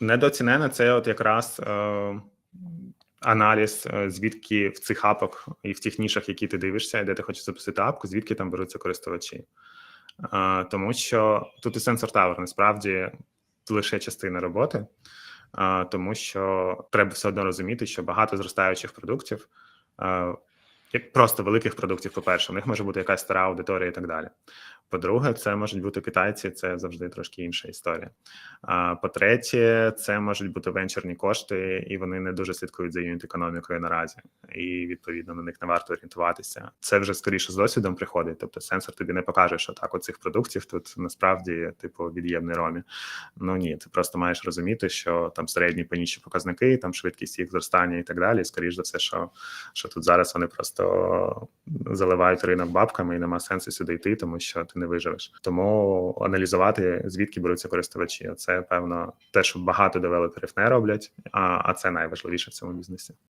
Недооцінено це от якраз е, аналіз, е, звідки в цих апах і в тих нішах, які ти дивишся, де ти хочеш запустити апку, звідки там беруться користувачі. Е, тому що тут і Sensor Tower насправді лише частина роботи, е, тому що треба все одно розуміти, що багато зростаючих продуктів, е, просто великих продуктів, по-перше, у них може бути якась стара аудиторія і так далі. По-друге, це можуть бути китайці, це завжди трошки інша історія. А по-третє, це можуть бути венчурні кошти, і вони не дуже слідкують за юніт економікою наразі, і відповідно на них не варто орієнтуватися. Це вже скоріше з досвідом приходить. Тобто, сенсор тобі не покаже, що так, оцих продуктів тут насправді типу від'ємний ромі. Ну ні, ти просто маєш розуміти, що там середні по ніші показники, там швидкість їх зростання і так далі. І скоріш за все, що, що тут зараз вони просто заливають ринок бабками, і нема сенсу сюди йти, тому що ти не виживеш. Тому аналізувати звідки беруться користувачі. Це певно те, що багато девелоперів не роблять, а, а це найважливіше в цьому бізнесі.